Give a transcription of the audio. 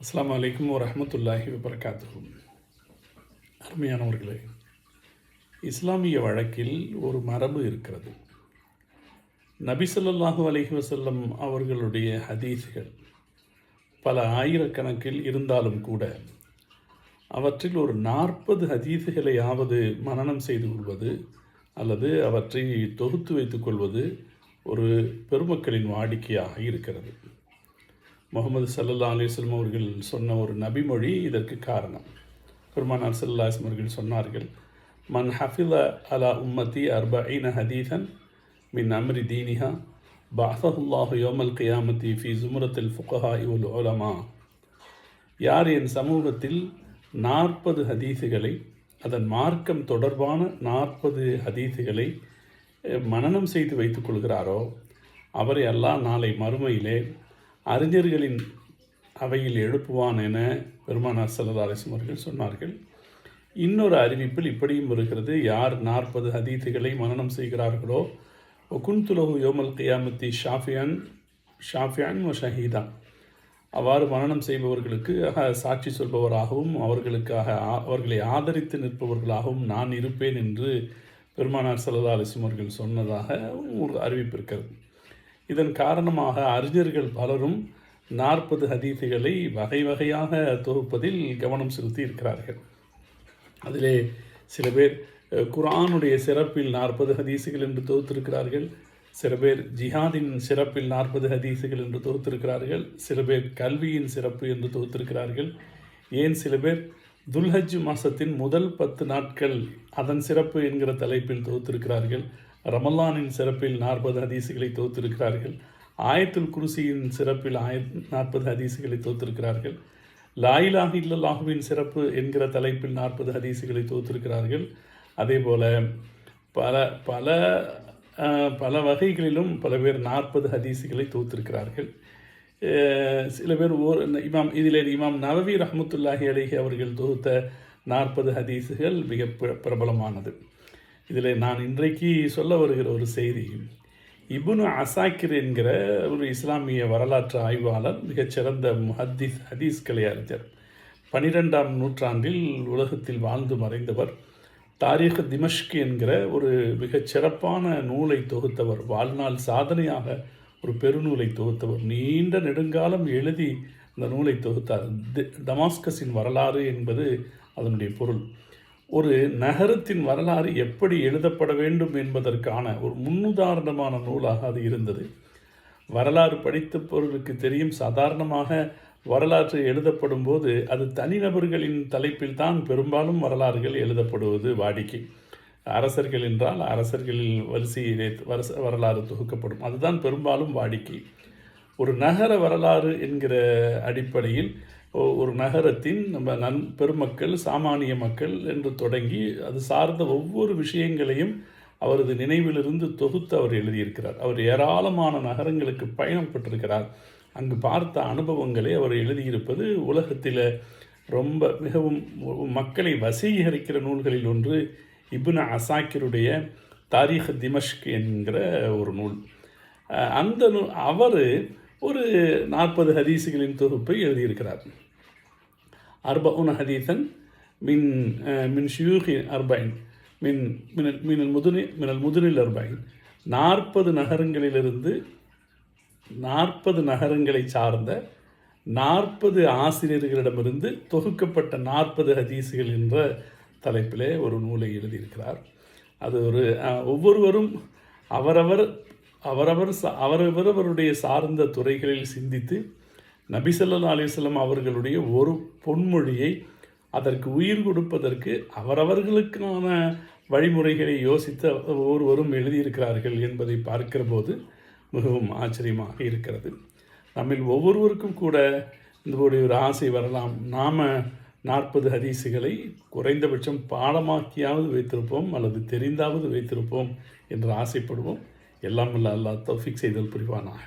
அஸ்லாம் அலைக்கும் வரமத்துல்லாஹி வபரகாத்துஹு. அருமையானவர்களே இஸ்லாமிய வழக்கில் ஒரு மரபு இருக்கிறது. நபி ஸல்லல்லாஹு அலைஹி அவர்களுடைய ஹதீஸ்கள் பல ஆயிரக்கணக்கில் இருந்தாலும் கூட அவற்றில் ஒரு நாற்பது ஹதீஸுகளையாவது மனனம் செய்து கொள்வது அல்லது அவற்றை தொகுத்து வைத்துக் கொள்வது ஒரு பெருமக்களின் வாடிக்கையாக இருக்கிறது. முகமது சல்லல்லா அலிஸ்லம் அவர்கள் சொன்ன ஒரு நபிமொழி இதற்கு காரணம். பெருமானார் சல்லாஸ்லம் அவர்கள் சொன்னார்கள் மன் ஹஃபில அலா உம்மதி அர்பஈன ஹதீசன் மின் அம்ரி தீனிஹா பாசஹுல்லாஹு யோமல் கியாமத்தி ஃபி ஜுமுரத்தில் ஃபுகஹா இவுல் ஓலமா யார் என் சமூகத்தில் நாற்பது ஹதீஸுகளை அதன் மார்க்கம் தொடர்பான நாற்பது ஹதீஸுகளை மனனம் செய்து வைத்துக் கொள்கிறாரோ அவரை அல்லாஹ் நாளை மறுமையிலே அறிஞர்களின் அவையில் எழுப்புவான் என பெருமானார் சல்லா அலிஸ்லம் அவர்கள் சொன்னார்கள். இன்னொரு அறிவிப்பில் இப்படியும் வருகிறது. யார் நாற்பது ஹதீத்துகளை மனனம் செய்கிறார்களோ குன்துலகு யோமல் கியாமத்தி ஷாஃபியான் ஷாஃபியான் ஷஹீதா. அவ்வாறு மனனம் செய்பவர்களுக்கு சாட்சி சொல்பவராகவும் அவர்களுக்காக அவர்களை ஆதரித்து நிற்பவர்களாகவும் நான் இருப்பேன் என்று பெருமானார் சல்லா அலிஸ்லம் அவர்கள் சொன்னதாக ஒரு அறிவிப்பு இருக்கிறது. இதன் காரணமாக அறிஞர்கள் பலரும் நாற்பது ஹதீசுகளை வகை வகையாக தொகுப்பதில் கவனம் செலுத்தி இருக்கிறார்கள். அதிலே சில பேர் குரானுடைய சிறப்பில் நாற்பது ஹதீசுகள் என்று தொகுத்திருக்கிறார்கள். சில பேர் ஜிஹாதின் சிறப்பில் நாற்பது ஹதீசுகள் என்று தொகுத்திருக்கிறார்கள். சில பேர் கல்வியின் சிறப்பு என்று தொகுத்திருக்கிறார்கள். ஏன் சில பேர் துல்ஹஜ் மாசத்தின் முதல் பத்து நாட்கள் அதன் சிறப்பு என்கிற தலைப்பில் தொகுத்திருக்கிறார்கள். ரமலானின் சிறப்பில் நாற்பது ஹதீசுகளை தோத்திருக்கிறார்கள். ஆயத்துல் குருசியின் சிறப்பில் ஆய நாற்பது ஹதீசுகளை தோத்திருக்கிறார்கள். லாயிலாக இல்லல்லாஹுவின் சிறப்பு என்கிற தலைப்பில் நாற்பது ஹதீசுகளை தோத்திருக்கிறார்கள். அதே போல் பல பல பல வகைகளிலும் பல பேர் நாற்பது ஹதீசுகளை தோத்திருக்கிறார்கள். சில பேர் ஓர் இமாம் இதில் இமாம் நவவி ரஹமத்துல்லாஹி அலிஹி அவர்கள் தொகுத்த நாற்பது ஹதீஸுகள் மிக பிர- பிரபலமானது. இதில் நான் இன்றைக்கு சொல்ல வருகிற ஒரு செய்தி இபுனு அசாக்கிர் என்கிற ஒரு இஸ்லாமிய வரலாற்று ஆய்வாளர் மிகச்சிறந்த ஹதீஸ் ஹதீஸ்களை அறிஞர். பனிரெண்டாம் நூற்றாண்டில் உலகத்தில் வாழ்ந்து மறைந்தவர் தாரீக திமஷ்க் என்கிற ஒரு மிகச்சிறப்பான நூலை தொகுத்தவர் வாழ்நாள் சாதனையாக ஒரு பெருநூலை தொகுத்தவர். நீண்ட நெடுங்காலம் எழுதி அந்த நூலை தொகுத்தார். தி- வரலாறு என்பது அதனுடைய பொருள். ஒரு நகரத்தின் வரலாறு எப்படி எழுதப்பட வேண்டும் என்பதற்கான ஒரு முன்னுதாரணமான நூலாக அது இருந்தது. வரலாறு படித்த பொருளுக்கு தெரியும் சாதாரணமாக வரலாற்று எழுதப்படும் போது அது தனிநபர்களின் தலைப்பில் தான் பெரும்பாலும் வரலாறுகள் எழுதப்படுவது வாடிக்கை. அரசர்கள் என்றால் அரசர்களின் வரிசையிலே வரச வரலாறு தொகுக்கப்படும். அதுதான் பெரும்பாலும் வாடிக்கை. ஒரு நகர வரலாறு என்கிற அடிப்படையில் ஒரு நகரத்தின் நம்ம நன் பெருமக்கள் சாமானிய மக்கள் என்று தொடங்கி அது சார்ந்த ஒவ்வொரு விஷயங்களையும் அவரது நினைவிலிருந்து தொகுத்து அவர் எழுதியிருக்கிறார். அவர் ஏராளமான நகரங்களுக்கு பயணப்பட்டிருக்கிறார் அங்கு பார்த்த அனுபவங்களை அவர் எழுதியிருப்பது உலகத்தில் ரொம்ப மிகவும் மக்களை வசீகரிக்கிற நூல்களில் ஒன்று இபுன அசாக்கிருடைய தாரீக திமஷ்க் என்கிற ஒரு நூல். அந்த நூல் அவர் ஒரு நாற்பது ஹதீஸுகளின் தொகுப்பை எழுதியிருக்கிறார். அர்பவுன் ஹதீசன் மின் மின் ஷியூஹி அர்பைன் மின் மினல் மினல் முதுனி மினல் முதுனில் அர்பைன் நாற்பது நகரங்களிலிருந்து நாற்பது நகரங்களை சார்ந்த நாற்பது ஆசிரியர்களிடமிருந்து தொகுக்கப்பட்ட நாற்பது ஹதீஸுகள் என்ற தலைப்பிலே ஒரு நூலை எழுதியிருக்கிறார். அது ஒரு ஒவ்வொருவரும் அவரவர் அவரவர் சா- அவரவரவருடைய சார்ந்த துறைகளில் சிந்தித்து நபிசல்லா ஸல்லல்லாஹு அவர்களுடைய ஒரு பொன்மொழியை அதற்கு உயிர் கொடுப்பதற்கு அவரவர்களுக்கான வழிமுறைகளை யோசித்து ஒவ்வொருவரும் எழுதியிருக்கிறார்கள் என்பதை பார்க்கிற போது மிகவும் ஆச்சரியமாக இருக்கிறது. நம்மில் ஒவ்வொருவருக்கும் கூட இந்த ஒரு ஒரு ஆசை வரலாம். நாம் நாற்பது ஹதீஸுகளை குறைந்தபட்சம் பாடமாக்கியாவது வைத்திருப்போம் அல்லது தெரிந்தாவது வைத்திருப்போம் என்று ஆசைப்படுவோம். எல்லாம் வல்ல அல்லா தௌஃபிக் செய்தல் புரிவானாக.